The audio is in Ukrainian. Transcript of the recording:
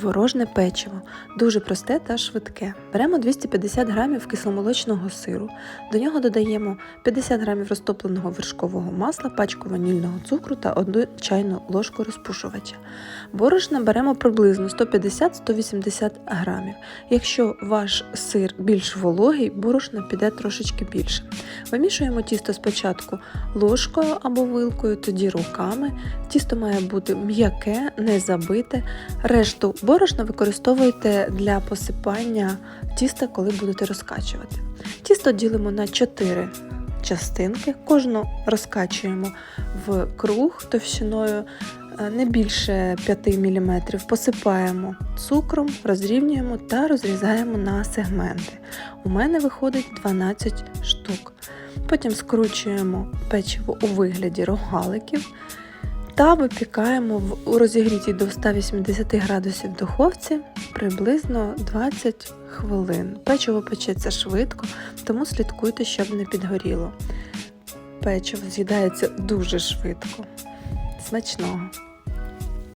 Творожне печиво дуже просте та швидке. Беремо 250 грамів кисломолочного сиру, до нього додаємо 50 грамів розтопленого вершкового масла, пачку ванільного цукру та 1 чайну ложку розпушувача. Борошна беремо приблизно 150-180 грамів. Якщо ваш сир більш вологий, борошна піде трошечки більше. Вимішуємо тісто спочатку ложкою або вилкою, тоді руками. Тісто має бути м'яке, не забите. Решту борошна використовуйте для посипання тіста, коли будете розкачувати. Тісто ділимо на 4 частинки, кожну розкачуємо в круг товщиною е, не більше 5 мм. Посипаємо цукром, розрівнюємо та розрізаємо на сегменти. У мене виходить 12 штук. Потім скручуємо печиво у вигляді рогаликів та випікаємо в у розігрітій до 180 градусів духовці приблизно 20 хвилин. Печиво печеться швидко, тому слідкуйте, щоб не підгоріло. Печиво з'їдається дуже швидко. Смачного!